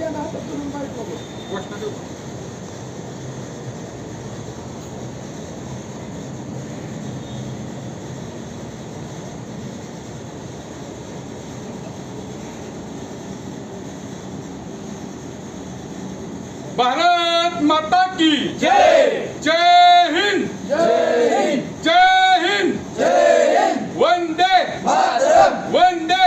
पोटात घेऊन आर्मीचं एक करतो. गोष्ट देऊ भारत माता की जय जय हिंद जय हिंद जय हिंद जय हिंद वंदे वंदे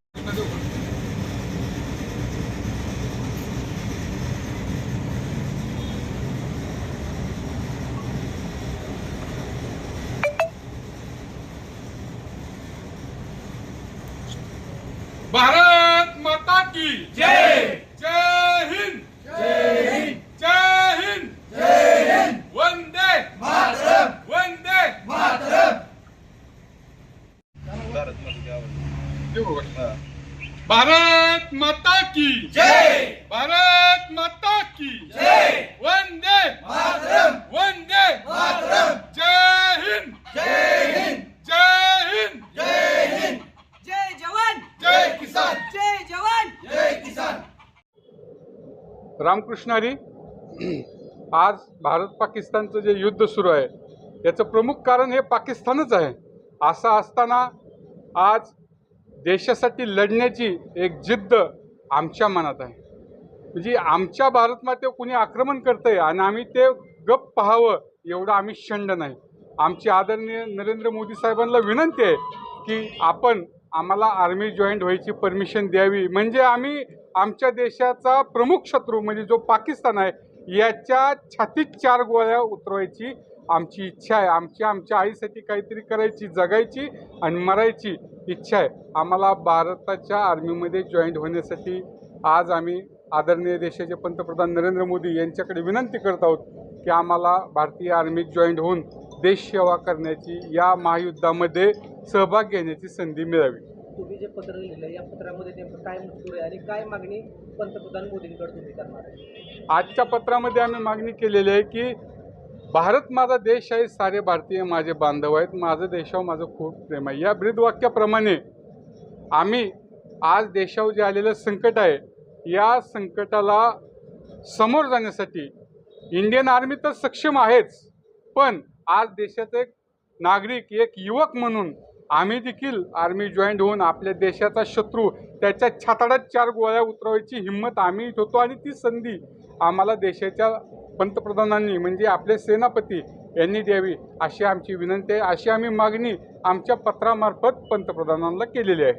भारत माता की जय। भारत माता की जय। वंदे वंदे जय हिंद। जय हिंद। जय हिंद। जय हिंद। जय जवान। जय किसान। जय जवान। जय किसान। रामकृष्ण हरी आज भारत पाकिस्तानचं जे युद्ध सुरू आहे याचं प्रमुख कारण हे पाकिस्तानच आहे. असं असताना आज देशासाठी लढण्याची एक जिद्द आमच्या मनात आहे. म्हणजे आमच्या भारतमातेवर कुणी आक्रमण करतंय आणि आम्ही ते गप पाहावं एवढं आम्ही शंड नाही. आमची आदरणीय नरेंद्र मोदी साहेबांना विनंती आहे की आपण आम्हाला आर्मी जॉईंट व्हायची परमिशन द्यावी. म्हणजे आम्ही आमच्या देशाचा प्रमुख शत्रू म्हणजे जो पाकिस्तान आहे याच्या छातीत चार गोळ्या उतरवायची आमची इच्छा आहे. आमची आमच्या आईसाठी काहीतरी करायची जगायची आणि मरायची. इच्छा आहे. आम्हाला भारताच्या आर्मीमध्ये जॉईंट होण्यासाठी आज आम्ही आदरणीय देशाचे पंतप्रधान नरेंद्र मोदी यांच्याकडे विनंती करत आहोत की आम्हाला भारतीय आर्मीत जॉईंट होऊन देश सेवा करण्याची या महायुद्धामध्ये सहभाग घेण्याची संधी मिळावी. तुम्ही जे पत्र लिहिलं या पत्रामध्ये नेमकं काय मजकूर आहे आणि काय मागणी पंतप्रधान मोदींकडे तुम्ही करणार आजच्या पत्रामध्ये आम्ही मागणी केलेली आहे की भारत माझा देश आहे सारे भारतीय माझे बांधव आहेत माझं देशावर माझं खूप प्रेम आहे. या ब्रीदवाक्याप्रमाणे आम्ही आज देशावर जे आलेलं संकट आहे या संकटाला समोर जाण्यासाठी इंडियन आर्मी तर सक्षम आहेच पण आज देशात एक नागरिक एक युवक म्हणून आम्ही देखील आर्मी जॉईंट होऊन आपल्या देशाचा शत्रू त्याच्या छाताडात चार गोळ्या उतरवायची हिंमत आम्ही होतो आणि ती संधी आम्हाला देशाच्या पंतप्रधानांनी म्हणजे आपले सेनापती यांनी द्यावी अशी आमची विनंती आहे. अशी आम्ही मागणी आमच्या पत्रामार्फत पंतप्रधानांना केलेली आहे.